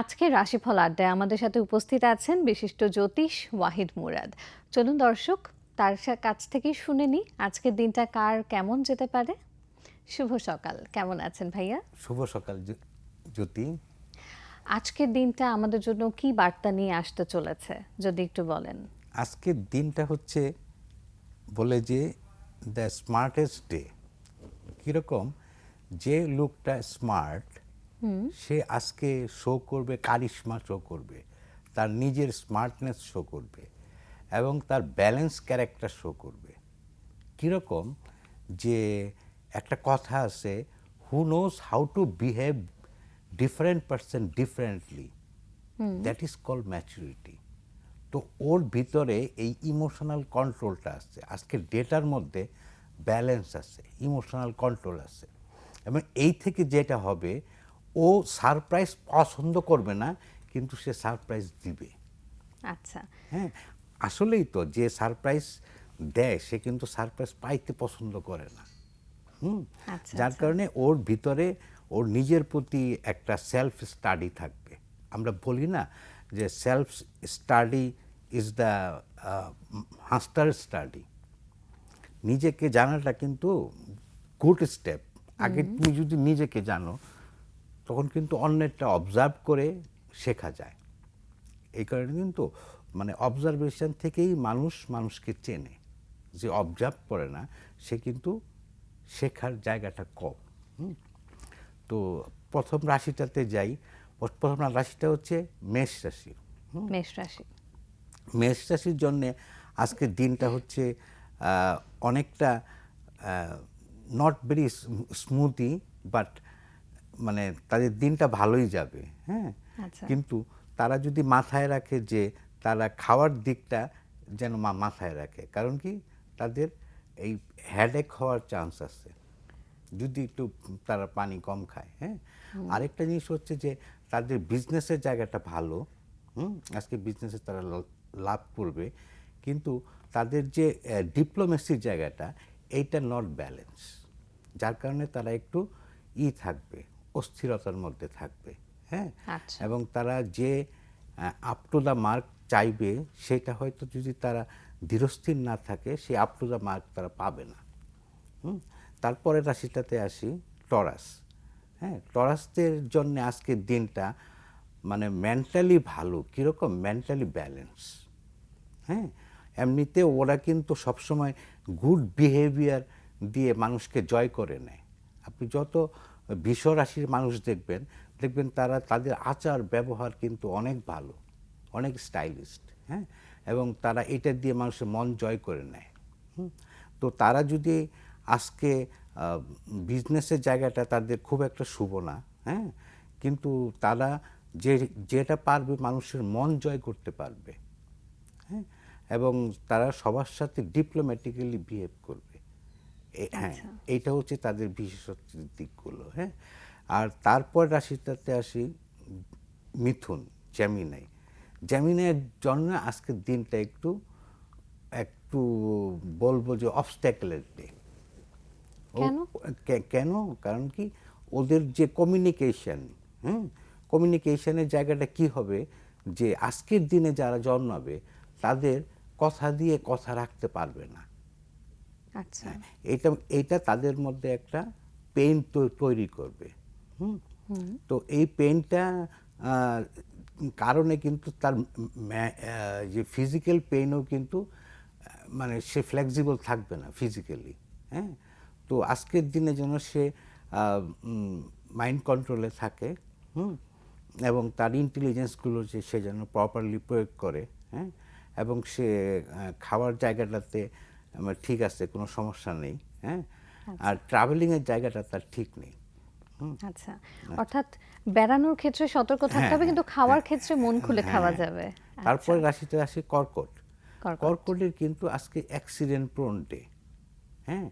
আজকে রাশিফল আড্ডায় আমাদের সাথে উপস্থিত আছেন বিশিষ্ট জ্যোতিষ ওয়াহিদ মুরাদ। চলুন দর্শক তার কাছ থেকেই শুনে নিই আজকের দিনটা কার কেমন যেতে পারে। শুভ সকাল কেমন আছেন ভাইয়া? শুভ সকাল জ্যোতি। আজকের দিনটা আমাদের জন্য কি বার্তা নিয়ে আসতে চলেছে যদি একটু বলেন। আজকের দিনটা হচ্ছে বলে যে দ্য স্মার্টেস্ট ডে। কীরকম? যে লোকটা স্মার্ট সে আজকে শো করবে কারিশমা শো করবে তার নিজের স্মার্টনেস শো করবে এবং তার ব্যালেন্স ক্যারেক্টার শো করবে। কীরকম? যে একটা কথা আছে who knows how to behave different person differently that is call maturity তো ওর ভিতরে এই ইমোশনাল কন্ট্রোলটা আছে। আজকে ডেটার মধ্যে ব্যালেন্স আছে ইমোশনাল কন্ট্রোল আছে। এবং এই থেকে যেটা হবে ও সারপ্রাইজ পছন্দ করবে না কিন্তু সে সারপ্রাইজ দিবে। আচ্ছা। হ্যাঁ আসলেই তো যে সারপ্রাইজ দেয় সে কিন্তু সারপ্রাইজ পাইতে পছন্দ করে না। হুম? আচ্ছা, যার কারণে ওর ভিতরে ওর নিজের প্রতি একটা সেলফ স্টাডি থাকবে। আমরা বলি না যে self study is the master study নিজেকে জানাটা কিন্তু গুড স্টেপ আগে তুমি যদি নিজেকে জানো তখন কিন্তু অন্যেরটা অবজার্ভ করে শেখা যায়। এই কারণে কিন্তু মানে অবজারভেশন থেকেই মানুষ মানুষকে চেনে। যে অবজার্ভ করে না সে কিন্তু শেখার জায়গাটা কম? তো প্রথম রাশিটাতে যাই প্রথম রাশিটা হচ্ছে মেষ রাশি। মেষ রাশি। মেষ রাশির জন্যে আজকের দিনটা হচ্ছে অনেকটা নট ভেরি স্মুথি বাট মানে তাদের দিনটা ভালোই যাবে হ্যাঁ? আচ্ছা। কিন্তু তারা যদি মাথায় রাখে যে তারা খাওয়ার দিকটা যেন মা মাথায় রাখে কারণ কি? তাদের এই হ্যাডেক হওয়ার চান্স আছে। যদি একটু তারা পানি কম খায় হ্যাঁ? আরেকটা জিনিস হচ্ছে যে তাদের বিজনেসের জায়গাটা ভালো হুম? আজকে বিজনেসে তারা লাভ করবে কিন্তু তাদের যে ডিপ্লোমেসির জায়গাটা এইটা নট ব্যালেন্স যার কারণে তারা একটু ই থাকবে। অস্থিরতার মধ্যে থাকবে হ্যাঁ? আচ্ছা। এবং তারা যে আপ টু দ্য মার্ক চাইবে সেটা হয়তো যদি তারা ধীরস্থির না থাকে সেই আপ টু দ্য মার্ক তারা পাবে না। হুম? তারপরে রাশিটাতে আসি টরাস হ্যাঁ? টরাসদের জন্য আজকের দিনটা মানে মেন্টালি ভালো কীরকম? মেন্টালি ব্যালেন্স হ্যাঁ? এমনিতে ওরা কিন্তু সবসময় গুড বিহেভিয়ার দিয়ে মানুষকে জয় করে নেয়। আপনি যত বিশ্ব রাশির মানুষ দেখবেন দেখবেন তারা তাদের আচার ব্যবহার কিন্তু অনেক ভালো, অনেক স্টাইলিস্ট হ্যাঁ? এবং তারা এটা দিয়ে মানুষের মন জয় করে নেয় তো তারা যদি আজকে বিজনেসের জায়গাটা তাদের খুব একটা শুভ না হ্যাঁ? কিন্তু তারা যে, যেটা পারবে মানুষের মন জয় করতে পারবে হ্যাঁ? এবং তারা সবার সাথে ডিপ্লোম্যাটিক্যালি বিহেভ করবে। হ্যাঁ এইটা হচ্ছে তাদের বিশেষত্বের দিকগুলো হ্যাঁ। আর তারপর রাশিটাতে আসি মিথুন জ্যামিনাই জ্যামিনের জন্য আজকের দিনটা একটু একটু বলব যে অবস্ট্যাকলের ডে কেন? কেন? কারণ কি? ওদের যে কমিউনিকেশন হুম? কমিউনিকেশনের জায়গাটা কি হবে? যে আজকের দিনে যারা জন্মাবে তাদের কথা দিয়ে কথা রাখতে পারবে না। আচ্ছা। এটা এইটা তাদের মধ্যে একটা পেইন তৈরি করবে। হুম? তো এই পেইনটা কারণে কিন্তু তার যে ফিজিক্যাল পেইনও কিন্তু মানে সে ফ্লেক্সিবল থাকবে না ফিজিক্যালি হ্যাঁ? তো আজকের দিনে যেন সে মাইন্ড কন্ট্রোলে থাকে হুম? এবং তার ইন্টেলিজেন্সগুলো যে সে যেন প্রপারলি প্রয়োগ করে হ্যাঁ? এবং সে খাওয়ার জায়গাটাতে আমার ঠিক আছে কোনো সমস্যা নেই হ্যাঁ? আর ট্রাভেলিংয়ের জায়গাটা তার ঠিক নেই। আচ্ছা। অর্থাৎ বেড়ানোর ক্ষেত্রে সতর্ক থাকতে হ্যাঁ, হবে কিন্তু খাওয়ার হ্যাঁ, ক্ষেত্রে মন খুলে খাওয়া যাবে। তারপরে রাশিতে আসে কর্কট। কর্কট। কর্কটের কিন্তু আজকে অ্যাক্সিডেন্ট প্রোন ডে হ্যাঁ?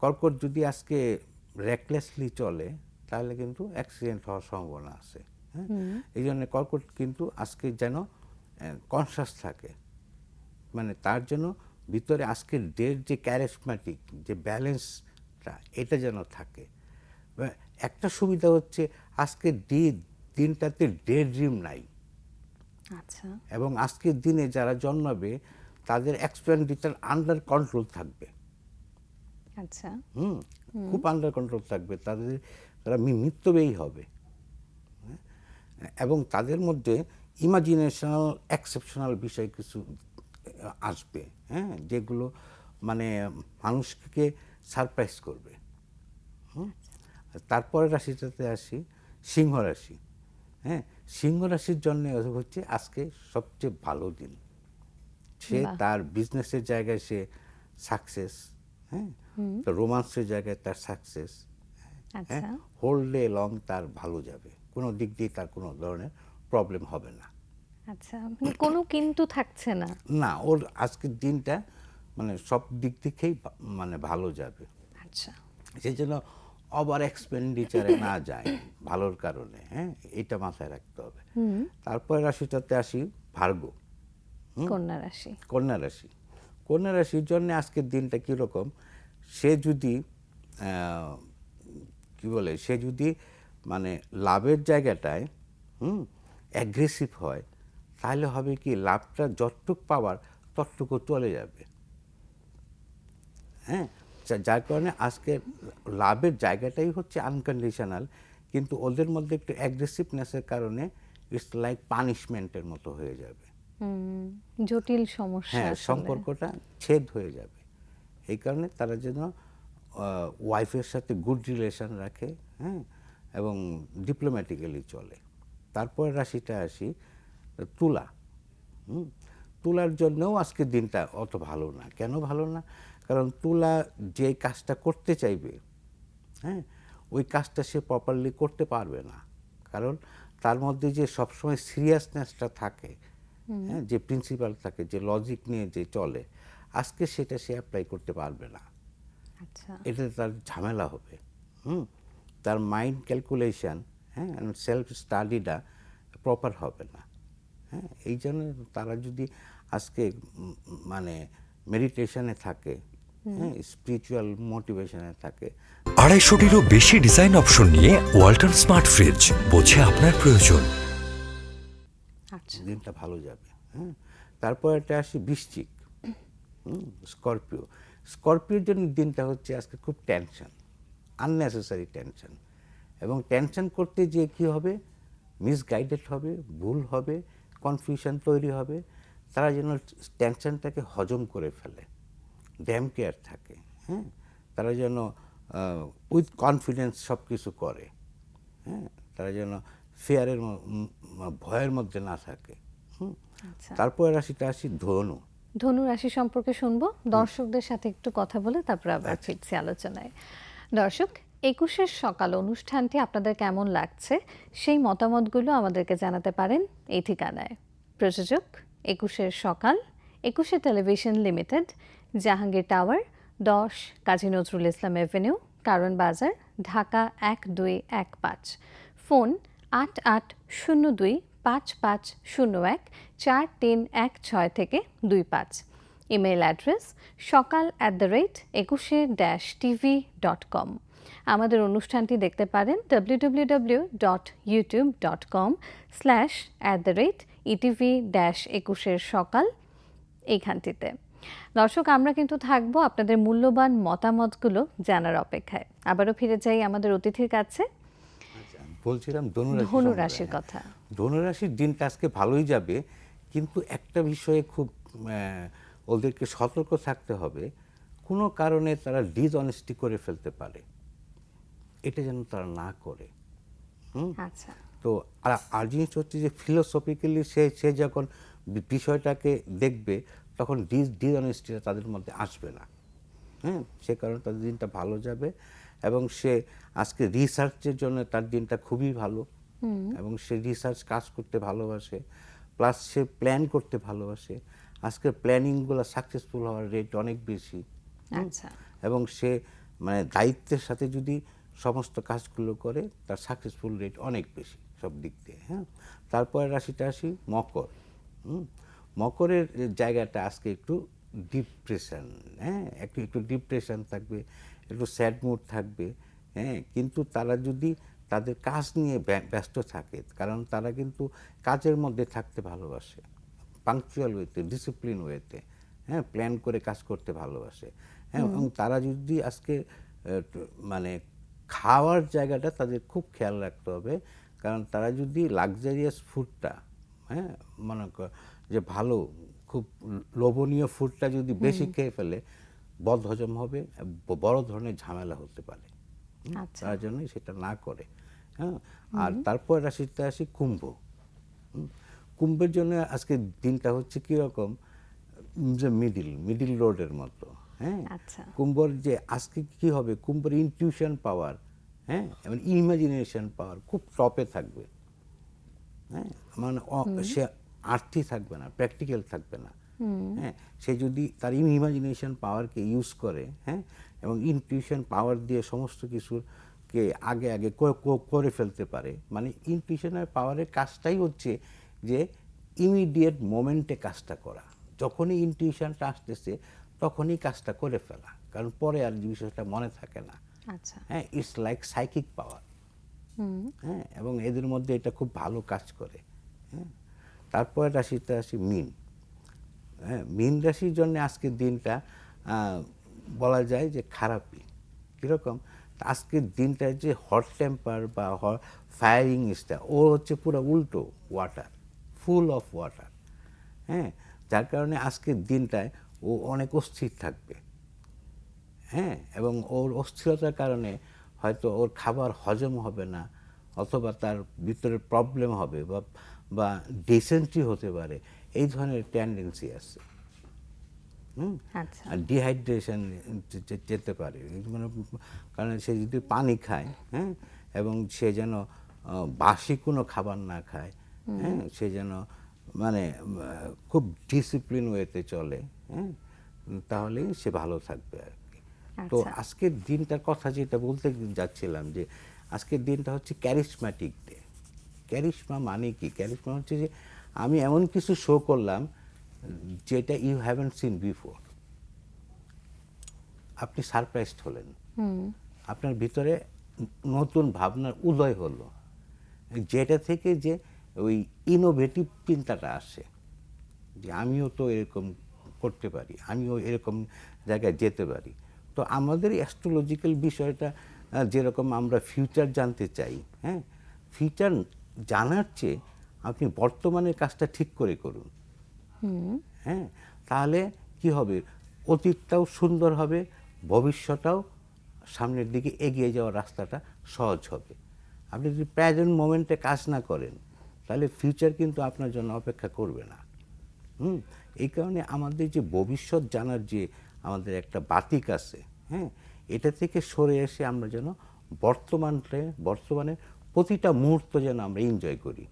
কর্কট যদি আজকে রেকলেসলি চলে তাহলে কিন্তু অ্যাক্সিডেন্ট হওয়ার সম্ভাবনা আছে হ্যাঁ? এই জন্য কর্কট কিন্তু আজকে যেন কনসাস থাকে। মানে তার জন্য ভিতরে আজকের ডের যে ক্যারিসম্যাটিক যে ব্যালেন্সটা এটা যেন থাকে। একটা সুবিধা হচ্ছে আজকে ডে দিনটাতে ডে ড্রিম নাই। আচ্ছা। এবং আজকের দিনে যারা জন্মাবে তাদের এক্সপেন্ডিচার আন্ডার কন্ট্রোল থাকবে। আচ্ছা। হুম খুব আন্ডার কন্ট্রোল থাকবে। তাদের তারা মি- মিত্যব্যয়ী হবে। হ্যাঁ? এবং তাদের মধ্যে ইমাজিনেশনাল এক্সেপশনাল বিষয় কিছু আসবে হ্যাঁ যেগুলো মানে মানুষকে সারপ্রাইজ করবে? তারপরে রাশিটাতে আসি সিংহ রাশি হ্যাঁ সিংহ রাশির জন্য হচ্ছে আজকে সবচেয়ে ভালো দিন। সে তার বিজনেসের জায়গায় সে সাকসেস হ্যাঁ রোমান্সের জায়গায় তার সাকসেস আচ্ছা। হ্যাঁ হোল ডে লং তার ভালো যাবে। কোনো দিক দিয়ে তার কোনো ধরনের প্রবলেম হবে না। আচ্ছা মানে কোনো কিন্তু থাকছে না। না ওর আজকের দিনটা মানে সব দিক থেকেই মানে ভালো যাবে। আচ্ছা। সেই জন্য ওভার এক্সপেন্ডিচারে না যায় ভালোর কারণে হ্যাঁ এটা মাথায় রাখতে হবে। তারপরে রাশিটাতে আসি ভার্গ। কন্যা রাশি। কন্যা রাশি। কন্যা রাশির জন্য আজকের দিনটা কীরকম সে যদি কি বলে সে যদি মানে লাভের জায়গাটায় হুম অ্যাগ্রেসিভ হয় তাহলে হবে কি লাভটা যতটুক পাওয়ার ততটুকু চলে যাবে। হ্যাঁ? যার কারণে আজকে লাভের জায়গাটাই হচ্ছে আনকন্ডিশনাল কিন্তু ওদের মধ্যে একটু অ্যাগ্রেসিভনেসের কারণে ইটস লাইক পানিশমেন্টের মতো হয়ে যাবে। জটিল সমস্যা হ্যাঁ সম্পর্কটা ছেদ হয়ে যাবে। এই কারণে তারা যেন ওয়াইফের সাথে গুড রিলেশন রাখে হ্যাঁ? এবং ডিপ্লোম্যাটিক্যালি চলে। তারপর রাশিটা আসি তুলা হুম? তুলার জন্যও আজকের দিনটা অত ভালো না। কেন ভালো না? কারণ তুলা যে কাজটা করতে চাইবে হ্যাঁ ওই কাজটা সে প্রপারলি করতে পারবে না। কারণ তার মধ্যে যে সবসময় সিরিয়াসনেসটা থাকে হ্যাঁ যে প্রিন্সিপাল থাকে যে লজিক নিয়ে যে চলে আজকে সেটা সে অ্যাপ্লাই করতে পারবে না। আচ্ছা। এটাতে তার ঝামেলা হবে হুম? তার মাইন্ড ক্যালকুলেশন হ্যাঁ সেলফ স্টাডিটা প্রপার হবে না। হ্যাঁ এই জন্য তারা যদি আজকে মানে মেডিটেশনে থাকে হ্যাঁ স্পিরিচুয়াল মোটিভেশনে থাকে আড়াইশোটিরও বেশি ডিজাইন অপশন নিয়ে ওয়ালটন স্মার্ট ফ্রিজ বোঝে আপনার প্রয়োজন। আচ্ছা। দিনটা ভালো যাবে হ্যাঁ। তারপর একটা আসি বৃশ্চিক হুম স্করপিও। স্করপিওর জন্য দিনটা হচ্ছে আজকে খুব টেনশন আননেসেসারি টেনশন এবং টেনশন করতে গিয়ে কী হবে? মিসগাইডেড হবে ভুল হবে কনফিউশন তৈরি হবে তারা যেন টেনশনটাকে হজম করে ফেলে ড্যাম কেয়ার থাকে হ্যাঁ? তারা যেন উইথ কনফিডেন্স সব কিছু করে হ্যাঁ? তারা যেন ফেয়ারের ভয়ের মধ্যে না থাকে হুম? আচ্ছা। তারপরে রাশিটা আসি ধনু। ধনু রাশি সম্পর্কে শুনব দর্শকদের সাথে একটু কথা বলে তারপর আবার আচ্ছা। ফিরছি আলোচনায়। দর্শক একুশের সকাল অনুষ্ঠানটি আপনাদের কেমন লাগছে? সেই মতামতগুলো আমাদেরকে জানাতে পারেন এই ঠিকানায়। প্রযোজক, একুশের সকাল, একুশে টেলিভিশন লিমিটেড, জাহাঙ্গীর টাওয়ার, দশ কাজী নজরুল ইসলাম এভিনিউ, কারণ বাজার, ঢাকা এক দুই এক পাঁচ। ফোন আট আট শূন্য দুই পাঁচ পাঁচ শূন্য এক, চার তিন এক ছয় থেকে দুই পাঁচ। ইমেল অ্যাড্রেস সকাল অ্যাট দ্য রেট একুশে ড্যাশ টিভি ডট কম। আমাদের অনুষ্ঠানটি দেখতে পারেন W dot YouTube dot com slash at the rate ETV dash একুশের সকাল এইখানটিতে। দর্শক আমরা কিন্তু থাকব আপনাদের মূল্যবান মতামতগুলো জানার অপেক্ষায়। আবারও ফিরে যাই আমাদের অতিথির কাছে। আচ্ছা, বলছিলাম ধনু রাশির কথা। ধনুরাশির দিনটা আজকে ভালোই যাবে কিন্তু একটা বিষয়ে খুব ওদেরকে সতর্ক থাকতে হবে। কোনো কারণে তারা ডিসঅনেস্টি করে ফেলতে পারে। এটা যেন তারা না করে। হুম? আচ্ছা। তো আর আর জিনিস হচ্ছে যে ফিলোসফিক্যালি সে সে যখন বিষয়টাকে দেখবে তখন ডিস ডিসঅনেস্টিটা তাদের মধ্যে আসবে না। হ্যাঁ সে কারণে তাদের দিনটা ভালো যাবে এবং সে আজকে রিসার্চের জন্য তার দিনটা খুবই ভালো। এবং সে রিসার্চ কাজ করতে ভালোবাসে প্লাস সে প্ল্যান করতে ভালোবাসে। আজকে প্ল্যানিংগুলো সাকসেসফুল হওয়ার রেট অনেক বেশি। আচ্ছা। এবং সে মানে দায়িত্বের সাথে যদি সমস্ত কাজগুলো করে তার সাকসেসফুল রেট অনেক বেশি সব দিক দিয়ে হ্যাঁ? তারপরে রাশিটা আসি মকর মকরের জায়গাটা আজকে একটু ডিপ্রেশন হ্যাঁ? একটু একটু ডিপ্রেশন থাকবে একটু স্যাড মুড থাকবে হ্যাঁ? কিন্তু তারা যদি তাদের কাজ নিয়ে ব্য- ব্যস্ত থাকে কারণ তারা কিন্তু কাজের মধ্যে থাকতে ভালোবাসে পাংচুয়াল ওয়েতে ডিসিপ্লিন ওয়েতে হ্যাঁ? প্ল্যান করে কাজ করতে ভালোবাসে হ্যাঁ? এবং তারা যদি আজকে মানে খাওয়ার জায়গাটা তাদের খুব খেয়াল রাখতে হবে। কারণ তারা যদি লাক্সারিয়াস ফুডটা হ্যাঁ মনে কর যে ভালো খুব লোভনীয় ফুডটা যদি বেশি খেয়ে ফেলে বদ হজম হবে বড় ধরনের ঝামেলা হতে পারে। আচ্ছা। তার জন্যই সেটা না করে হ্যাঁ। আর তারপর রাশিতে আসি কুম্ভ। কুম্ভের জন্য আজকে দিনটা হচ্ছে কীরকম? যে মিডিল মিডিল রোডের মতো। হ্যাঁ? আচ্ছা। কুম্ভর যে আজকে কি হবে? কুম্ভর ইনটিউশন পাওয়ার হ্যাঁ? এবং ইমাজিনেশন পাওয়ার খুব টপে থাকবে। হ্যাঁ? মানে সে আর্থি থাকবে না প্র্যাকটিক্যাল থাকবে না। হ্যাঁ? সে যদি তার ইমাজিনেশন পাওয়ারকে ইউজ করে হ্যাঁ? এবং ইনটিউশন পাওয়ার দিয়ে সমস্ত কিছুর কে আগে আগে করে ফেলতে পারে মানে ইনটিউশনের পাওয়ারের কাজটাই হচ্ছে যে ইমিডিয়েট মোমেন্টে কাজটা করা। যখনই ইনটিউশনটা আসতেছে তখনই কাজটা করে ফেলা। কারণ পরে আর বিষয়টা মনে থাকে না। আচ্ছা। হ্যাঁ ইটস লাইক সাইকিক পাওয়ার হ্যাঁ এবং এদের মধ্যে এটা খুব ভালো কাজ করে। হ্যাঁ তারপরে রাশিতে আসি মিন। হ্যাঁ মিন রাশির জন্য আজকের দিনটা বলা যায় যে খারাপই। কীরকম? আজকের দিনটা যে হট টেম্পার বা ফায়ারিং ইসটা ও হচ্ছে পুরো উল্টো ওয়াটার ফুল অফ ওয়াটার হ্যাঁ যার কারণে আজকের দিনটায় ও অনেক অস্থির থাকবে। হ্যাঁ? এবং ওর অস্থিরতার কারণে হয়তো ওর খাবার হজম হবে না অথবা তার ভিতরে প্রবলেম হবে বা বা ডিসেন্ট্রি হতে পারে। এই ধরনের টেন্ডেন্সি আছে। হুম? আচ্ছা। আর ডিহাইড্রেশন যেতে পারে। মানে কারণ সে যদি পানি খায় হ্যাঁ? এবং সে যেন বাসি কোনো খাবার না খায় হ্যাঁ? সে যেন মানে খুব ডিসিপ্লিন ওয়েতে চলে হ্যাঁ? তাহলেই সে ভালো থাকবে আর কি। তো আচ্ছা। আজকের দিনটার কথা যেটা বলতে যাচ্ছিলাম যে আজকের দিনটা হচ্ছে ক্যারিসম্যাটিক ডে ক্যারিশমা মানে কি? ক্যারিশমা হচ্ছে যে আমি এমন কিছু শো করলাম যেটা ইউ হ্যাভেন সিন বিফোর আপনি সারপ্রাইজড হলেন। আপনার ভিতরে নতুন ভাবনার উদয় হলো। যেটা থেকে যে ওই ইনোভেটিভ চিন্তাটা আসে যে আমিও তো এরকম করতে পারি আমিও এরকম জায়গায় যেতে পারি। তো আমাদের অ্যাস্ট্রোলজিক্যাল বিষয়টা যেরকম আমরা ফিউচার জানতে চাই হ্যাঁ? ফিউচার জানার চেয়ে আপনি বর্তমানের কাজটা ঠিক করে করুন। হ্যাঁ? তাহলে কি হবে? অতীতটাও সুন্দর হবে ভবিষ্যৎটাও সামনের দিকে এগিয়ে যাওয়ার রাস্তাটা সহজ হবে। আপনি যদি প্রেজেন্ট মোমেন্টে কাজ না করেন তাহলে ফিউচার কিন্তু আপনার জন্য অপেক্ষা করবে না। হুম? এই কারণে আমাদের যে ভবিষ্যৎ জানার যে আমাদের একটা বাতিক আছে হ্যাঁ এটা থেকে সরে এসে আমরা যেন বর্তমানে বর্তমানে প্রতিটা মুহূর্ত যেন আমরা এনজয় করি।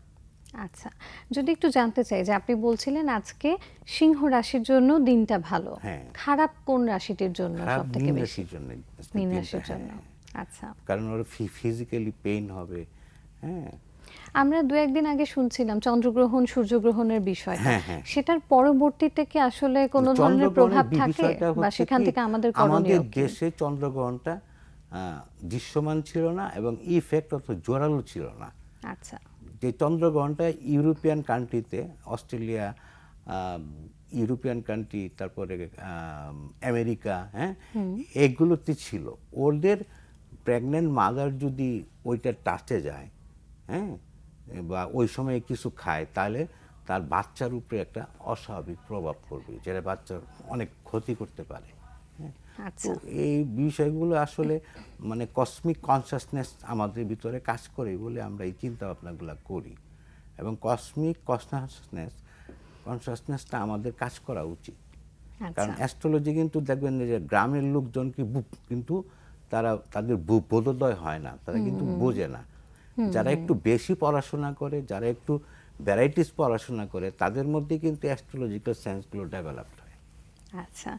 আচ্ছা যদি একটু জানতে চাই যে আপনি বলছিলেন আজকে সিংহ রাশির জন্য দিনটা ভালো। হ্যাঁ। খারাপ কোন রাশিটির জন্য খারাপ সব থেকে মীন বেশি? রাশির জন্য মীন রাশির জন্য। হ্যাঁ। আচ্ছা। কারণ ওর ফিজিক্যালি পেইন হবে হ্যাঁ। আমরা দু একদিন আগে শুনছিলাম চন্দ্রগ্রহণ সূর্যগ্রহণের বিষয়টা। হ্যাঁ, হ্যাঁ। সেটার পরবর্তীতে কি আসলে কোনো ধরনের প্রভাব থাকে? বা সেখান থেকে আমাদের আমাদের দেশে চন্দ্রগ্রহণটা দৃশ্যমান ছিল না এবং ইফেক্ট অত জোরালো ছিল না। আচ্ছা। যে চন্দ্রগ্রহণটা ইউরোপিয়ান কান্ট্রিতে অস্ট্রেলিয়া ইউরোপিয়ান কান্ট্রি তারপরে আমেরিকা হ্যাঁ এগুলোতে ছিল। ওদের প্রেগনেন্ট মাদার যদি ওইটা টাচে যায় হ্যাঁ? বা ওই সময়ে কিছু খায় তাহলে তার বাচ্চার উপরে একটা অস্বাভাবিক প্রভাব পড়বে যেটা বাচ্চার অনেক ক্ষতি করতে পারে। হ্যাঁ? আচ্ছা। তো এই বিষয়গুলো আসলে মানে কসমিক কনসাসনেস আমাদের ভিতরে কাজ করে বলে আমরা এই চিন্তা ভাবনাগুলো করি। এবং কসমিক কনসাসনেস কনসাসনেসটা আমাদের কাজ করা উচিত। কারণ আচ্ছা অ্যাস্ট্রোলজি কিন্তু দেখবেন যে গ্রামের লোকজন কি কিন্তু তারা তাদের বোধোদয় হয় না তারা কিন্তু বোঝে না। যারা একটু বেশি পড়াশোনা করে যারা একটু ভ্যারাইটিস পড়াশোনা করে তাদের মধ্যে কিন্তু অ্যাস্ট্রোলজিক্যাল সায়েন্সগুলো ডেভেলপড হয়। আচ্ছা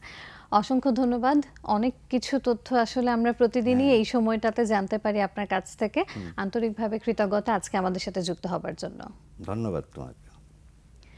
অসংখ্য ধন্যবাদ। অনেক কিছু তথ্য আসলে আমরা প্রতিদিনই হ্যাঁ। এই সময়টাতে জানতে পারি আপনার কাছ থেকে। আন্তরিকভাবে কৃতজ্ঞতা আজকে আমাদের সাথে যুক্ত হবার জন্য। ধন্যবাদ তোমাকে।